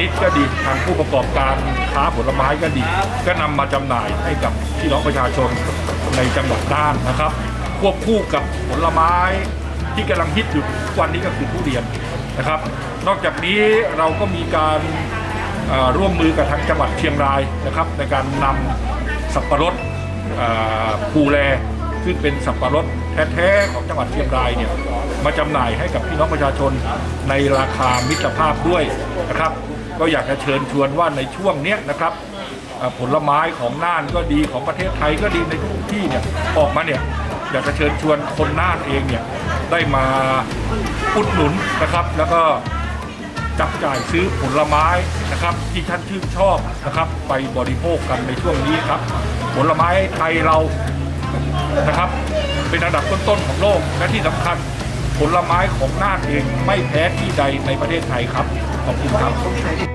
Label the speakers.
Speaker 1: นิดก็ดีทางผู้ประกอบการค้าผลไม้ก็ดี ก็นำมาจำหน่ายให้กับพี่น้องประชาชนในจังหวัดน่านนะครับ ควบคู่กับผลไม้ที่กำลังฮิตอยู่ทุกวันนี้ก็คือทุเรียนนะครับ นอกจากนี้เราก็มีการร่วมมือกับทางจังหวัดเชียงรายนะครับ ในการนำสับปะรดภูแลซึ่งเป็นสับปะรดแท้ๆของจังหวัดเชียงรายเนี่ยมาจำหน่ายให้กับพี่น้องประชาชนในราคามิตรภาพด้วยนะครับ ก็อยากจะเชิญชวนว่าในช่วงเนี้ยนะครับผลไม้ของน่านก็ดีของประเทศไทยก็ดีในทุกที่เนี่ยออกมาเนี่ยอยากจะเชิญชวนคนน่านเองเนี่ยได้มาอุดหนุนนะครับ แล้วก็จับจ่ายซื้อผลไม้นะครับ ที่ท่านชื่นชอบนะครับ ไปบริโภคกันในช่วงนี้ครับ ผลไม้ไทยเรานะครับ เป็นอันดับต้นๆของโลกและที่สำคัญ ผลไม้ของน่านเองไม่แพ้ที่ใดในประเทศไทยครับ ขอบคุณครับ